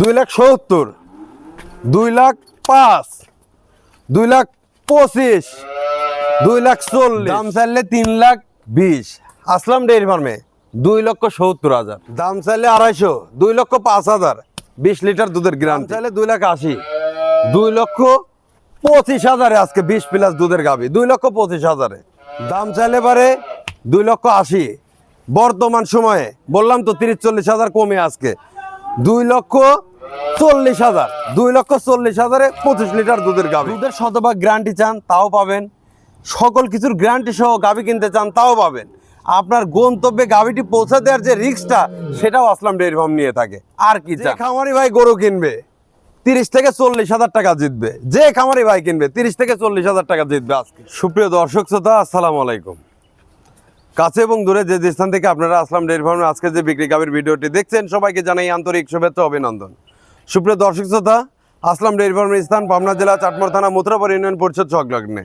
দুই লাখ সত্তর দুই লাখ পাঁচ দুই লাখ পঁচিশ দুই লাখ চল্লিশ। দাম চাইলে তিন লাখ বিশ। আসলাম ডেয়ারি ফার্মে। দুই লক্ষ সত্তর হাজার। দাম চাইলে আড়াইশো দুই লক্ষ পাঁচ হাজার। বিশ লিটার দুধের গ্রাম চাইলে দুই লাখ আশি। দুই লক্ষ পঁচিশ হাজারে আজকে বিশ প্লাস দুধের গাবি দুই লক্ষ পঁচিশ হাজারে। দাম চাইলে পারে দুই লক্ষ আশি। বর্তমান সময়ে বললাম তো তিরিশ চল্লিশ হাজার কমে আজকে। দুই লক্ষ চল্লিশ হাজার। দুই লক্ষ চল্লিশ হাজারে পঁচিশ লিটার দুধের গাভি। দুধের শতভাগ গ্যারান্টি চান তাও পাবেন। সকল কিছুর গ্যারান্টি সহ গাভি কিনতে চান তাও পাবেন। আপনার গন্তব্যে গাভিটি পৌঁছে দেওয়ার যে রিস্কটা সেটাও আসলাম ডেয়ারি ফার্ম নিয়ে থাকে। আর কি খামারি ভাই গরু কিনবে তিরিশ থেকে চল্লিশ হাজার টাকা জিতবে। যে খামারি ভাই কিনবে তিরিশ থেকে চল্লিশ হাজার টাকা জিতবে আজকে। সুপ্রিয় দর্শক শ্রোতা আসসালামু আলাইকুম। কাছে এবং দূরে যে স্থান থেকে আপনারা আসলাম ডেয়ারি ফার্মে, আজকে যে বিক্রি গাভীর ভিডিওটি দেখছেন, সবাইকে জানাই আন্তরিক শুভেচ্ছা অভিনন্দন। সুপ্রিয় দর্শক শ্রোতা, আসলাম ডেয়ারি ফার্মের স্থান, পাবনা জেলা চাটমার থানা মুত্রাপাড়া ইউনিয়ন পরিষদ সংলগ্নে।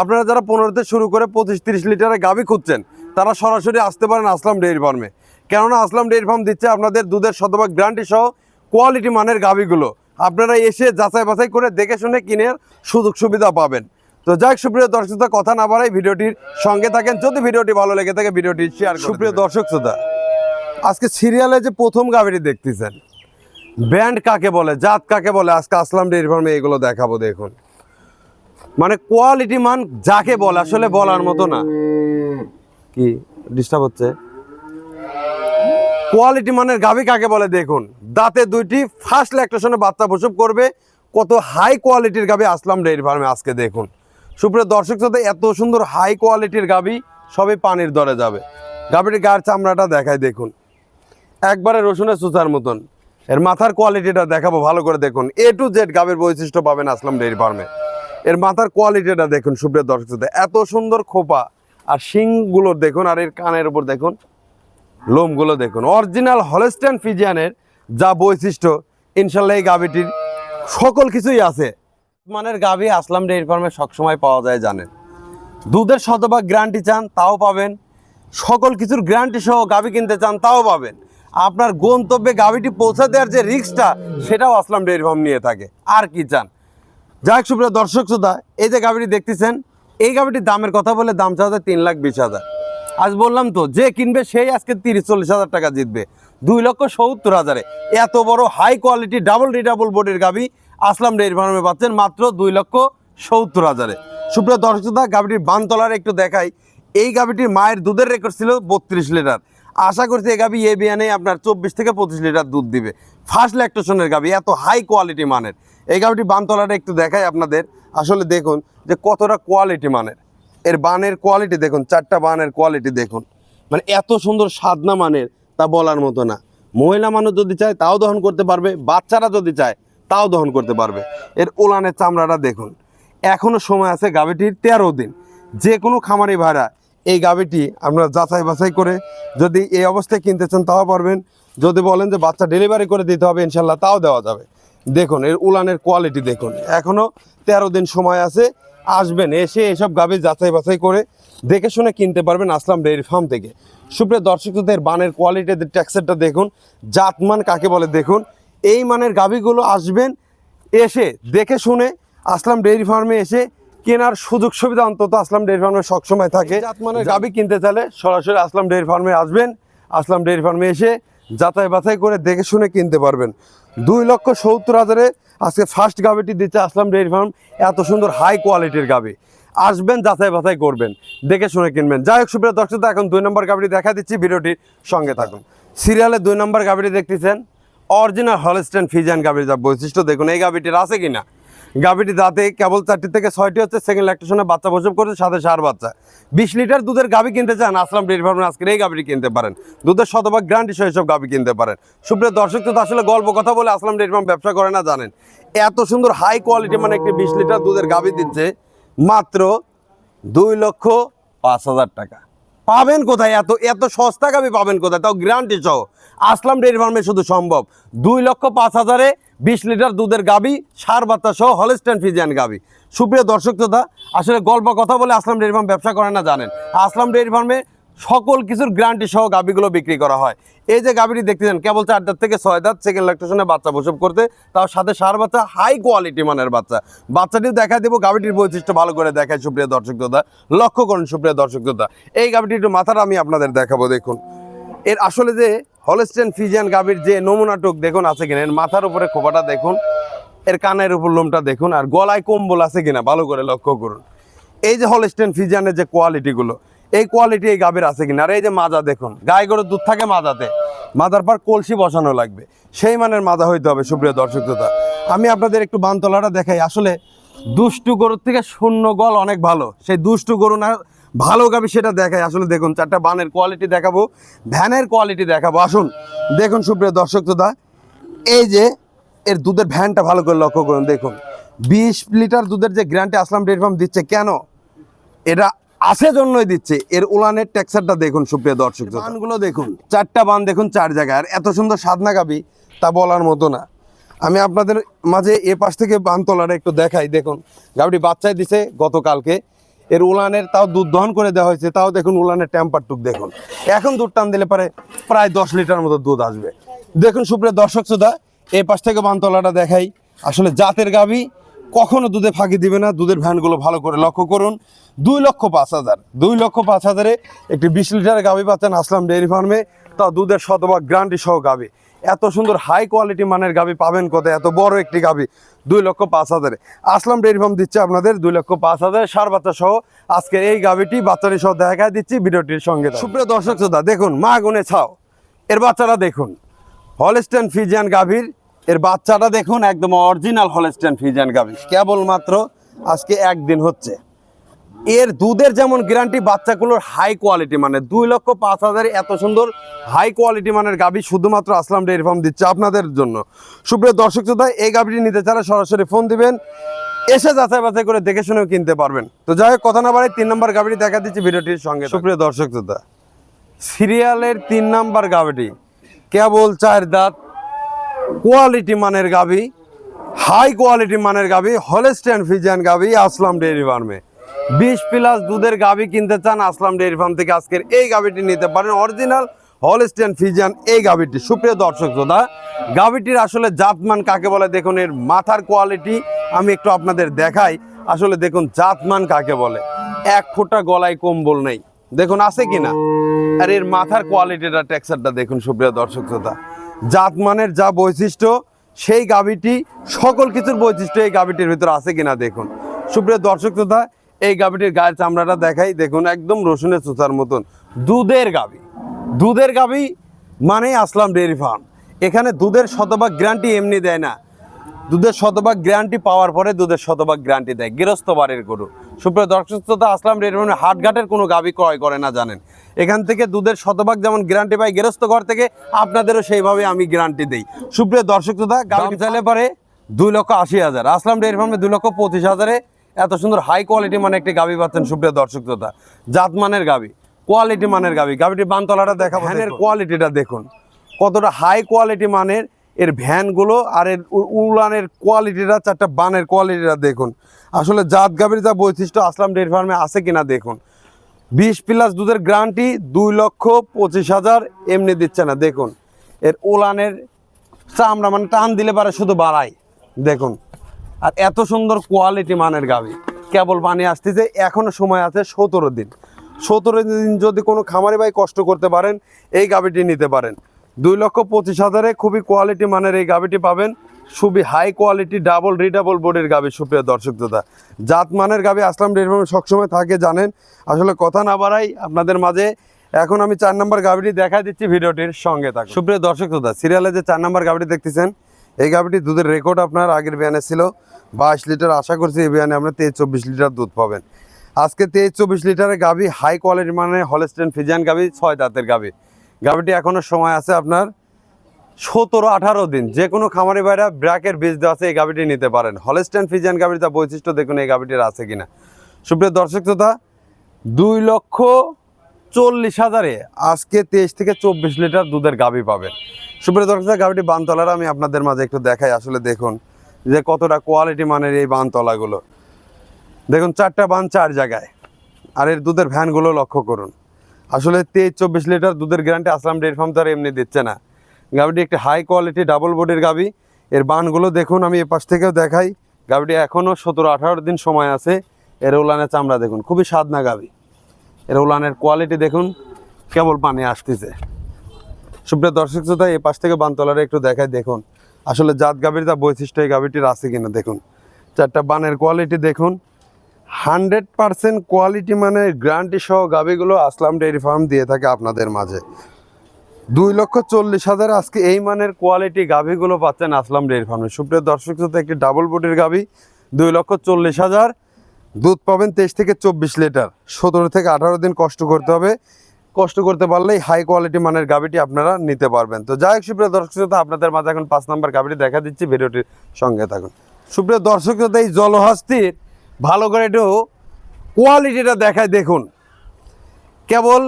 আপনারা যারা পনেরোতে শুরু করে পঁচিশ তিরিশ লিটারের গাভী খুঁজছেন, তারা সরাসরি আসতে পারেন আসলাম ডেয়ারি ফার্মে। কেননা আসলাম ডেয়ারি ফার্ম দিচ্ছে আপনাদের দুধের শতভাগ গ্যারান্টি সহ কোয়ালিটি মানের গাভীগুলো। আপনারা এসে যাচাই বাছাই করে দেখে শুনে কিনে সুযোগ সুবিধা পাবেন। তো যাই সুপ্রিয় দর্শক শ্রোতা, কথা না বাড়াই ভিডিওটির সঙ্গে থাকেন। যদি ভিডিওটি ভালো লেগে থাকে ভিডিওটি শেয়ার সুপ্রিয় দর্শক শ্রোতা আজকে সিরিয়ালে যে প্রথম গাভীটি দেখতেছেন ব্যান্ড কাকে বলে জাত কাকে বলে আজকে আসলাম ডেয়ারি ফার্মে এগুলো দেখাবো দেখুন। মানে কোয়ালিটি মান যাকে বলে আসলে বলার মতো না। কি? ডিস্টার্ব হচ্ছে? কোয়ালিটি মানের গাভী কাকে বলে দেখুন। দাঁতে দুইটি ফার্স্ট ল্যাকটেশনে বাচ্চা প্রসব করবে। কত হাই কোয়ালিটির গাভী আসলাম ডেয়ারি ফার্মে আজকে দেখুন। সুপ্রিয় দর্শক সাথে এত সুন্দর হাই কোয়ালিটির গাভী সবই পানির দরে যাবে। গাভীটির গায়ের চামড়াটা দেখায় দেখুন। একবারে রসুনের সুচার মতন। এর মাথার কোয়ালিটিটা দেখাবো ভালো করে দেখুন। এ টু জেড গাভীর বৈশিষ্ট্য পাবেন আসলাম ডেয়ারি ফার্মে। এর মাথার কোয়ালিটিটা দেখুন সুপ্রিয় দর্শক শ্রোতা, এত সুন্দর খোপা। আর শিংগুলো দেখুন আর এর কানের উপর দেখুন লোমগুলো দেখুন। অরিজিনাল হলেস্টেন ফিজিয়ানের যা বৈশিষ্ট্য ইনশাল্লাহ এই গাভীটির সকল কিছুই আছে। মানের গাভী আসলাম ডেয়ারি ফার্মে সবসময় পাওয়া যায়, জানেন। দুধের শতভাগ গ্যারান্টি চান, তাও পাবেন। সকল কিছুর গ্যারান্টি সহ গাভী কিনতে চান, তাও পাবেন। আপনার গন্তব্যে গাভীটি পৌঁছে দেওয়ার যে রিস্কটা সেটাও আসলাম ডেয়ারি ফার্ম নিয়ে থাকে। আর কি চান? যাই সুপ্রিয় দর্শক শ্রোতা, এই যে গাভীটি দেখতেছেন, এই গাভীটির দামের কথা বলে দাম চাওয়া তিন লাখ বিশ হাজার। আজ বললাম তো, যে কিনবে সেই আজকে তিরিশ চল্লিশ হাজার টাকা জিতবে। দুই লক্ষ সত্তর হাজারে। এত বড় হাই কোয়ালিটি ডাবল ডাবল বডির গাভী আসলাম ডেয়ারি ফার্মে পাচ্ছেন মাত্র দুই লক্ষ সত্তর হাজারে। সুপ্রিয় দর্শক শ্রোতা, গাভীটির বানতলার একটু দেখাই। এই গাভীটির মায়ের দুধের রেকর্ড ছিল বত্রিশ লিটার। আশা করছি এই গাভী এ বিয়ানে আপনার চব্বিশ থেকে পঁচিশ লিটার দুধ দিবে। ফার্স্ট ল্যাকটেশনের গাভী, এত হাই কোয়ালিটি মানের। এই গাভীটি বানতলাটা একটু দেখাই আপনাদের। আসলে দেখুন যে কতটা কোয়ালিটি মানের। এর বানের কোয়ালিটি দেখুন, চারটা বানের কোয়ালিটি দেখুন। মানে এত সুন্দর সাদনা মানের তা বলার মতো না। মহিলা মানুষ যদি চায়, তাও দহন করতে পারবে। বাচ্চারা যদি চায় তাও দহন করতে পারবে। এর ওলানের চামড়াটা দেখুন। এখনও সময় আছে গাভীটির তেরো দিন। যে কোনো খামারি ভাড়া এই গাভীটি আপনারা যাচাই বাছাই করে যদি এই অবস্থায় কিনতে চান তাও পারবেন। যদি বলেন যে বাচ্চা ডেলিভারি করে দিতে হবে ইনশাল্লাহ তাও দেওয়া যাবে। দেখুন, এর উলানের কোয়ালিটি দেখুন। এখনও তেরো দিন সময় আছে। আসবেন, এসে এসব গাভী যাচাই বাছাই করে দেখে শুনে কিনতে পারবেন আসলাম ডেয়ারি ফার্ম থেকে। সুপ্রিয় দর্শকদের, বানের কোয়ালিটি ট্যাক্সেরটা দেখুন। জাতমান কাকে বলে দেখুন। এই মানের গাভীগুলো আসবেন এসে দেখে শুনে আসলাম ডেয়ারি ফার্মে এসে কেনার সুযোগ সুবিধা অন্তত আসলাম ডেয়ারি ফার্মে সবসময় থাকে। মানে গাভী কিনতে চাইলে সরাসরি আসলাম ডেয়ারি ফার্মে আসবেন আসলাম ডেয়ারি ফার্মে এসে যাচাই বাছাই করে দেখে শুনে কিনতে পারবেন। দুই লক্ষ সত্তর হাজারে আজকে ফার্স্ট গাভিটি দিচ্ছে আসলাম ডেয়ারি ফার্ম এত সুন্দর হাই কোয়ালিটির গাভি। আসবেন যাচাই বাছাই করবেন দেখে শুনে কিনবেন। যাই হোক সুপ্রিয় দর্শক এখন দুই নম্বর গাভিটি দেখা দিচ্ছি ভিডিওটির সঙ্গে থাকুন। সিরিয়ালে দুই নম্বর গাভিটি দেখতেছেন। অরিজিনাল হলস্টেন ফিজান গাভির যা বৈশিষ্ট্য দেখুন, এই গাভিটির আছে কিনা? গাভিটি দাঁতে কেবল চারটি থেকে ছয়টি হচ্ছে সেকেন্ড ল্যাকটেশনে বাচ্চা প্রসব করছে, সাথে সার বাচ্চা। বিশ লিটার দুধের গাভি কিনতে চান, আসলাম ডেয়ারি ফার্মে আজকের এই গাভিটি কিনতে পারেন। দুধের শতভাগ গ্যারান্টি সহ সব গাভি কিনতে পারেন। সুপ্রিয় দর্শক, তো আসলে গল্প কথা বলে আসলাম ডেয়ারি ফার্ম ব্যবসা করে না, জানেন। এত সুন্দর হাই কোয়ালিটি মানে একটি বিশ লিটার দুধের গাভি দিচ্ছে, মাত্র দুই লক্ষ পাঁচ হাজার টাকা। পাবেন কোথায়? এত এত সস্তা গাবি পাবেন কোথায়? তাও গ্যারান্টি সহ। আসলাম ডেয়ারি ফার্মে শুধু সম্ভব। দুই লক্ষ পাঁচ হাজারে বিশ লিটার দুধের গাবি, সার বাচ্চা সহ হলস্ট্যান্ড ফিজিয়ান গাবি। সুপ্রিয় দর্শক তথা আসলে গল্প কথা বলে আসলাম ডেয়ারি ফার্ম ব্যবসা করে না জানেন। আসলাম ডেয়ারি ফার্মে সকল কিছুর গ্যারান্টি সহ গাবিগুলো বিক্রি করা হয়। এই যে গাবিটি দেখতেছেন, কেবল চার দাঁত থেকে ছয় দাঁত সেকেন্ড ল্যাকটেশনে বাচ্চা প্রসব করতে তার সাথে সার বাচ্চা হাই কোয়ালিটি মানের বাচ্চা। বাচ্চাটিও দেখা দেবো গাবিটির বৈশিষ্ট্য ভালো করে দেখায় সুপ্রিয় দর্শক দাদা লক্ষ্য করুন সুপ্রিয় দর্শক দাদা এই একটু মাথাটা আমি আপনাদের দেখাবো, দেখুন। এর আসলে যে হলস্টেন ফিজিয়ান গাবির যে নমুনাটুক দেখুন, আছে কিনা? এর মাথার উপরে খোপাটা দেখুন, এর কানের উপর লোমটা দেখুন, আর গলায় কম্বল আছে কিনা? ভালো করে লক্ষ্য করুন। এই যে হলস্টেন ফিজিয়ানের যে কোয়ালিটিগুলো এই কোয়ালিটি এই গাভীর আছে কিনা? আর এই যে মাজা দেখুন গায়ে গরুর দুধ থাকে মাজাতে। মাজার পর কলসি বসানো লাগবে। সেই মানের মাজা হইতে হবে, সুপ্রিয় দর্শক আমি আপনাদের একটু বানতলাটা দেখাই। আসলে দুষ্টু গরুর থেকে শূন্য গল অনেক ভালো। সেই দুষ্টু গরু না, ভালো গাবি সেটা দেখাই। আসলে দেখুন, চারটা বানের কোয়ালিটি দেখাবো, ভ্যানের কোয়ালিটি দেখাবো। আসুন, দেখুন সুপ্রিয় দর্শক এই যে এর দুধের ভ্যানটা ভালো করে লক্ষ্য করুন, দেখুন। বিশ লিটার দুধের যে গ্যারান্টি আসলাম ডেট ফার্ম দিচ্ছে কেন? এটা আছে জন্যই দিচ্ছে। এর উলানের টেক্সারটা দেখুন সুপ্রিয় দর্শক বানগুলো দেখুন। চারটা বান দেখুন চার জায়গায়। আর এত সুন্দর সাধনা গাবি তা বলার মতো না। আমি আপনাদের মাঝে এ পাশ থেকে বান তোলাটা একটু দেখাই। দেখুন গাবিটি বাচ্চায় দিছে গতকালকে। এর উলানের তাও দুধ দহন করে দেওয়া হয়েছে। তাও দেখুন উলানের টেম্পারটুক দেখুন। এখন দুধ টান দিলে পরে প্রায় দশ লিটার মতো দুধ আসবে। দেখুন সুপ্রিয় দর্শক শ্রোতা এই পাশ থেকে বানতলাটা দেখাই। আসলে জাতের গাবি কখনো দুধে ফাঁকি দিবে না, দুধের ভ্যানগুলো ভালো করে লক্ষ্য করুন। দুই লক্ষ পাঁচ হাজার, দুই লক্ষ পাঁচ হাজারে একটি বিশ লিটারের গাবি পাচ্ছেন আসলাম ডেয়ারি ফার্মে। তা দুধের শতভাগ গ্যারান্টি সহ গাবি এত সুন্দর হাই কোয়ালিটি মানের গাবি পাবেন কোথায়? এত বড় একটি গাবি দুই লক্ষ পাঁচ হাজারে। আসলাম ডেয়ারি ফার্ম দিচ্ছে আপনাদের, দুই লক্ষ পাঁচ হাজারে সার বাচ্চা সহ আজকের এই গাবিটি বাচ্চাটি সহ দেখা দিচ্ছি ভিডিওটির সঙ্গে। সুপ্রিয় দর্শক শ্রোতা, দেখুন, মা গুনে ছাও। এর বাচ্চারা দেখুন, হলস্টেন ফিজিয়ান গাভীর এর বাচ্চাটা দেখুন, একদম অরিজিনাল হলস্টেন ফিজিয়ান গাভী। কেবলমাত্র আজকে একদিন হচ্ছে। এর দুধের যেমন গ্যারান্টি বাচ্চাগুলোর হাই কোয়ালিটি মানে দুই লক্ষ পাঁচ হাজার এত সুন্দর হাই কোয়ালিটি মানের গাভী শুধুমাত্র আসলাম ডেয়ারি ফার্ম দিচ্ছে আপনাদের জন্য। সুপ্রিয় দর্শক শ্রোতা, এই গাভীটি নিতে চাইলে সরাসরি ফোন দিবেন, এসে যাচাই বাছাই করে দেখে শুনেও কিনতে পারবেন। তো যাই হোক, কথা না বাড়ি তিন নম্বর গাভীটি দেখা দিচ্ছি ভিডিওটির সঙ্গে। সুপ্রিয় দর্শক শ্রোতা সিরিয়ালের তিন নম্বর গাভীটি কেবল চার দাঁত কোয়ালিটি মানের গাবি, হাই কোয়ালিটি মানের গাবি, হলেস্টেন ফিজিয়ান গাবি, আসলাম ডেয়ারি ফার্মে। বিশ প্লাস দুধের গাবি কিনতে চান আসলাম ডেয়ারি ফার্ম থেকে আজকের এই গাবিটি নিতে পারেন। অরিজিনাল হলস্টেন ফিজিয়ান এই গাবিটি। সুপ্রিয় দর্শক শ্রোতা, গাবিটির আসলে জাতমান কাকে বলে দেখুন, এর মাথার কোয়ালিটি আমি একটু আপনাদের দেখাই। আসলে দেখুন, জাতমান কাকে বলে? এক ফোঁটা গলায় কম্বল নেই। দেখুন, আছে কিনা? আর এর মাথার কোয়ালিটিটা টেক্সারটা দেখুন, সুপ্রিয় দর্শক শ্রোতা। জাতমানের যা বৈশিষ্ট্য, সেই গাভীটি, সকল কিছুর বৈশিষ্ট্য এই গাভীটির ভিতরে আছে কিনা দেখুন। সুপ্রিয় দর্শক শ্রোতা, এই গাভীটির গায়ের চামড়াটা দেখাই, দেখুন, একদম রসুনের চোষার মতন। দুধের গাভী। দুধের গাভী মানেই আসলাম ডেয়ারি ফার্ম। এখানে দুধের শতভাগ গ্যারান্টি এমনি দেয় না। দুধের শতভাগ গ্যারান্টি পাওয়ার পরে দুধের শতভাগ গ্যারান্টি দেয়। গৃহস্থ বাড়ির গরু। সুপ্রিয় দর্শক শ্রোতা আসলাম রেডমন হাটঘাটের কোনো গাবি ক্রয় করে না জানেন। এখান থেকে দুধের শতভাগ যেমন গ্যারান্টি পাই গৃহস্থ ঘর থেকে আপনাদেরও সেইভাবে আমি গ্যারান্টি দিই। সুপ্রিয় দর্শক শ্রোতা গাবি চাইলে পরে দুই লক্ষ আশি হাজার। আসলাম ডেয়ারি ফার্মে দুই লক্ষ পঁচিশ হাজারে। এত সুন্দর হাই কোয়ালিটি মানে একটি গাবি পাচ্ছেন সুপ্রিয় দর্শক শ্রোতা। জাতমানের গাবি কোয়ালিটি মানের গাবি। গাবিটির বানতলাটা দেখা ভ্যানের কোয়ালিটিটা দেখুন। কতটা হাই কোয়ালিটি মানের এর ভ্যানগুলো আর এর উলানের কোয়ালিটিটা, চারটা বানের কোয়ালিটিটা দেখুন। আসলে জাত গাভীর যা বৈশিষ্ট্য আসলাম ডেয়ারি ফার্মে আছে কিনা দেখুন। বিশ প্লাস দুধের গ্যারান্টি, দুই লক্ষ পঁচিশ হাজার এমনি দিচ্ছে না, দেখুন। এর উলানের চামড়া মানে টান দিলে পারে শুধু বাড়ায়, দেখুন। আর এত সুন্দর কোয়ালিটি মানের গাভী। কেবল পানি আসতেছে এখনও সময় আছে সতেরো দিন। সতেরো দিন যদি কোনো খামারি ভাই কষ্ট করতে পারেন, এই গাভীটি নিতে পারেন। দুই লক্ষ পঁচিশ হাজারে খুবই কোয়ালিটি মানের এই গাভীটি পাবেন। খুবই হাই কোয়ালিটি ডাবল রিডাবল বোর্ডের গাভী, সুপ্রিয় দর্শক দাদা জাত মানের গাভী আসলাম ডেয়ারি ফার্মে সবসময় থাকে, জানেন। আসলে কথা না বাড়াই আপনাদের মাঝে এখন আমি চার নম্বর গাভীটি দেখা দিচ্ছি ভিডিওটির সঙ্গে থাকুন। সুপ্রিয় দর্শক দাদা সিরিয়ালে যে চার নম্বর গাভীটি দেখতেছেন, এই গাভীটি দুধের রেকর্ড আপনার আগের বিয়ানে ছিল। বাইশ লিটার আশা করছি এই বিয়ানে আপনার তেইশ চব্বিশ লিটার দুধ পাবেন। আজকে তেইশ চব্বিশ লিটারের গাভী হাই কোয়ালিটি মানে হলস্টেন ফিজিয়ান গাভী, ছয় দাঁতের গাভী। গাভীটি এখনও সময় আছে আপনার সতেরো আঠারো দিন। যে কোনো খামারি ভাইরা ব্র্যাকের বীজ দেওয়া আছে এই গাভীটি নিতে পারেন। হলস্টেন ফিজিয়ান গাভীর যা বৈশিষ্ট্য দেখুন এই গাভীটির আছে কিনা। সুপ্রিয় দর্শক শ্রোতা দুই লক্ষ চল্লিশ হাজারে আজকে তেইশ থেকে চব্বিশ লিটার দুধের গাভী পাবেন। সুপ্রিয় দর্শক শ্রোতা, গাভীটি বানতলার আমি আপনাদের মাঝে একটু দেখাই। আসলে দেখুন যে কতটা কোয়ালিটি মানের এই বানতলাগুলো। দেখুন চারটা বান চার জায়গায়। আর এর দুধের ভ্যানগুলো লক্ষ্য করুন। আসলে তেইশ চব্বিশ লিটার দুধের গ্যারান্টি আসলাম ডেয়ারি ফার্ম তো আর এমনি দিচ্ছে না। গাভিটি একটি হাই কোয়ালিটি ডাবল বডির গাভি। এর বানগুলো দেখুন, আমি এপাশ থেকেও দেখাই। গাভিটি এখনও সতেরো আঠারো দিন সময় আছে। এর উলানের চামড়া দেখুন, খুবই সাদনা গাভি। এর উলানের কোয়ালিটি দেখুন, কেবল পানি আসতেছে। সুপ্রিয় দর্শক শ্রোতা এই পাশ থেকে বানতলারে একটু দেখাই, দেখুন। আসলে জাত গাভীর তা বৈশিষ্ট্য এই গাভীটির আছে কিনা, দেখুন। চারটা বানের কোয়ালিটি দেখুন। হান্ড্রেড পার্সেন্ট কোয়ালিটি মানে গ্যারান্টি সহ গাভীগুলো আসলাম ডেয়ারি ফার্ম দিয়ে থাকে আপনাদের মাঝে। দুই লক্ষ চল্লিশ হাজার আজকে এই মানের কোয়ালিটি গাভীগুলো পাচ্ছেন আসলাম ডেয়ারি ফার্মে। সুপ্রিয় দর্শক শ্রোতা, একটি ডাবল বডির গাভী দুই লক্ষ চল্লিশ হাজার। দুধ পাবেন তেইশ থেকে চব্বিশ লিটার। সতেরো থেকে আঠারো দিন কষ্ট করতে হবে। কষ্ট করতে পারলেই হাই কোয়ালিটি মানের গাভিটি আপনারা নিতে পারবেন। তো যাই হোক, সুপ্রিয় দর্শক শ্রোতা, আপনাদের মাঝে এখন পাঁচ নাম্বার গাভিটি দেখা দিচ্ছি, ভিডিওটির সঙ্গে থাকুন। সুপ্রিয় দর্শক শ্রোতা, এই জলহস্তির ভালো করে একটু কোয়ালিটিটা দেখায় দেখুন। কেবল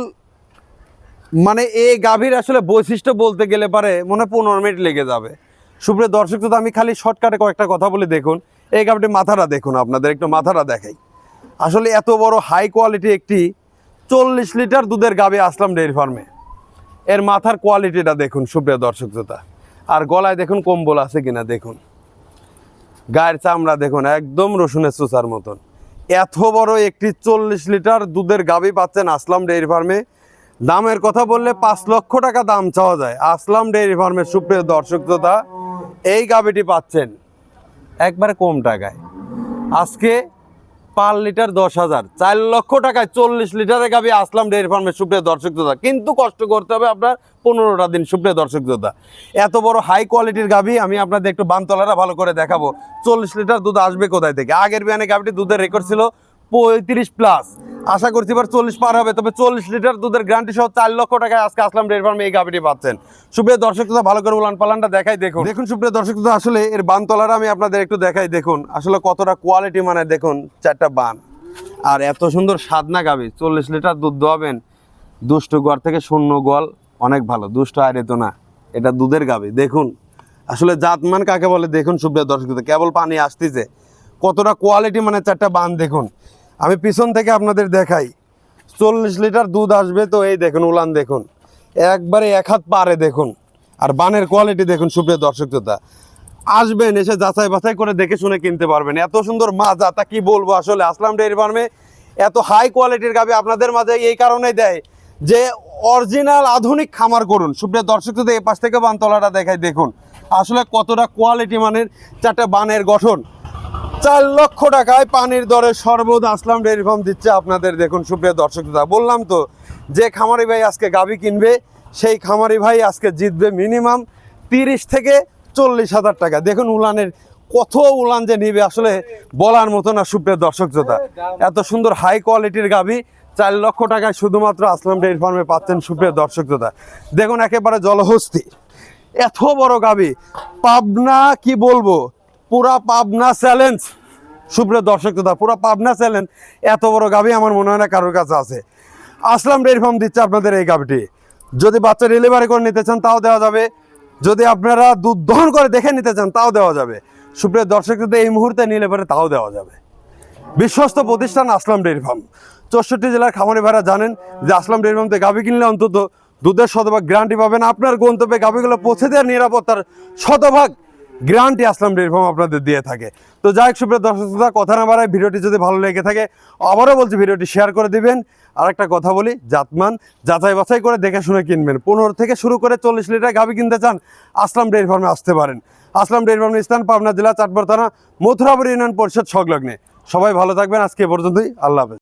মানে এই গাভীর আসলে বৈশিষ্ট্য বলতে গেলে পারে মনে পনেরো মিনিট লেগে যাবে। সুপ্রিয় দর্শক তো আমি খালি শর্টকাটে কয়েকটা কথা বলে, দেখুন। এই গাভীটির মাথাটা দেখুন, আপনাদের একটু মাথাটা দেখাই। আসলে এত বড় হাই কোয়ালিটি একটি চল্লিশ লিটার দুধের গাভী আসলাম ডেয়ারি ফার্মে। এর মাথার কোয়ালিটিটা দেখুন, সুপ্রিয় দর্শক আর গলায় দেখুন কম্বল আছে কিনা, দেখুন। গায়ের চামড়া দেখুন, একদম রসুনের চুচার মতন। এত বড় একটি চল্লিশ লিটার দুধের গাবি পাচ্ছেন আসলাম ডেয়ারি ফার্মে। দামের কথা বললে পাঁচ লক্ষ টাকা দাম চাওয়া যায়। আসলাম ডেয়ারি ফার্মের সুপ্রিয় দর্শক এই গাবিটি পাচ্ছেন একবারে কম টাকায়। আজকে পার লিটার দশ হাজার। চার লক্ষ টাকায় চল্লিশ লিটারে গাবি। আসলাম ডেয়ারি ফার্মের সুপ্রিয় দর্শক দাদা কিন্তু কষ্ট করতে হবে আপনার পনেরোটা দিন, সুপ্রিয় দর্শক দাদা এত বড় হাই কোয়ালিটির গাবি, আমি আপনাদের একটু বানতলাটা ভালো করে দেখাবো। চল্লিশ লিটার দুধ আসবে কোথায় থেকে? আগের বিয়ানে গাবিটি দুধের রেকর্ড ছিল পঁয়ত্রিশ প্লাস আশা করছি এবার চল্লিশ পার হবে, তবে চল্লিশ লিটার দুধের গ্যারান্টি সহ চার লক্ষ টাকায় আজকে আসলাম ডেয়ারি ফার্মে এই গাভীটি পাচ্ছেন। সুপ্রিয় দর্শক শ্রোতা, ভালো করে উলান পালানটা দেখাই দেখুন। দেখুন সুপ্রিয় দর্শক শ্রোতা, আসলে এর বানতলাটা আমি আপনাদের একটু দেখাই দেখুন। আসলে কতটা কোয়ালিটি মানে দেখুন, চারটা বান। আর এত সুন্দর সাদনা গাবি চল্লিশ লিটার দুধ দোয়াবেন। দুষ্ট গড় থেকে শূন্য গোয়াল, অনেক ভালো। দুষ্ট আর এত না, এটা দুধের গাবি দেখুন। আসলে জাতমান কাকে বলে, দেখুন সুপ্রিয় দর্শক কেবল পানি আসতেছে। কতটা কোয়ালিটি মানে চারটা বান, দেখুন। আমি পিছন থেকে আপনাদের দেখাই। চল্লিশ লিটার দুধ আসবে তো এই দেখুন, উলান দেখুন। একবারে এক হাত পারে দেখুন। আর বানের কোয়ালিটি দেখুন, সুপ্রিয় দর্শক শ্রোতা। আসবেন, এসে যাচাই বাছাই করে দেখে শুনে কিনতে পারবেন। এত সুন্দর মাজা, তা কি বলব আসলে? আসলাম ডেয়ারি ফার্মে। এত হাই কোয়ালিটির গাবি আপনাদের মাঝে এই কারণে দেয় যে অরিজিনাল আধুনিক খামার করুন। সুপ্রিয় দর্শক শ্রোতা এই পাশ থেকে বানতলাটা দেখাই, দেখুন। আসলে কতটা কোয়ালিটি মানের চারটা বানের গঠন। চার লক্ষ টাকায় পানির দরে সর্বদা আসলাম ডেয়ারি ফার্ম দিচ্ছে আপনাদের। দেখুন, সুপ্রিয় দর্শক বললাম তো, যে খামারি ভাই আজকে গাবি কিনবে, সেই খামারি ভাই আজকে জিতবে মিনিমাম তিরিশ থেকে চল্লিশ হাজার টাকা। দেখুন, উলানের কত উলান যে নিবে, আসলে বলার মতো না, সুপ্রিয় দর্শক শ্রোতা। এত সুন্দর হাই কোয়ালিটির গাবি, চার লক্ষ টাকায় শুধুমাত্র আসলাম ডেয়ারি ফার্মে পাচ্ছেন, সুপ্রিয় দর্শক শ্রোতা। দেখুন, একেবারে জলহস্তি। এত বড় গাবি, পাবনা কি বলব? পুরা পাবনা চ্যালেঞ্জ। সুপ্রিয় দর্শক শ্রোতা, পুরা পাবনা চ্যালেঞ্জ। এত বড় গাবি আমার মনে হয় না কারোর কাছে আছে। আসলাম ডেয়ারি ফার্ম দিচ্ছে আপনাদের এই গাবিটি যদি বাচ্চা ডেলিভারি করে নিতে চান, তাও দেওয়া যাবে। যদি আপনারা দুধ দহন করে দেখে নিতে চান, তাও দেওয়া যাবে। সুপ্রিয় দর্শক শ্রোতা, এই মুহূর্তে নিলে পরে তাও দেওয়া যাবে। বিশ্বস্ত প্রতিষ্ঠান আসলাম ডেয়ারি ফার্ম। চৌষট্টি জেলার খামারি ভাইরা জানেন যে আসলাম ডেয়ারি ফার্ম থেকে গাভি কিনলে অন্তত দুধের শতভাগ গ্যারান্টি পাবেন। আপনার গন্তব্যে গাভিগুলো পৌঁছে দেওয়ার নিরাপত্তার শতভাগ গ্যারান্টি আসলাম ডেয়ারি আপনাদের দিয়ে থাকে। তো যাই হোক সুপ্রিয় দর্শক শ্রোতা, কথা না বাড়ায় ভিডিওটি যদি ভালো লেগে থাকে আবারও বলছি ভিডিওটি শেয়ার করে দিবেন। আর একটা কথা বলি জাতমান যাচাই বাছাই করে দেখে শুনে কিনবেন। পনেরো থেকে শুরু করে চল্লিশ লিটার গাভি কিনতে চান আসলাম ডেয়ারি ফার্মে আসতে পারেন। আসলাম ডেয়ারি ফার্মের স্থান পাবনা জেলা চাটবর থানা মথুরাপুর ইউনিয়ন পরিষদ সংলগ্নে। সবাই ভালো থাকবেন আজকে পর্যন্তই। আল্লাহ হাফেজ।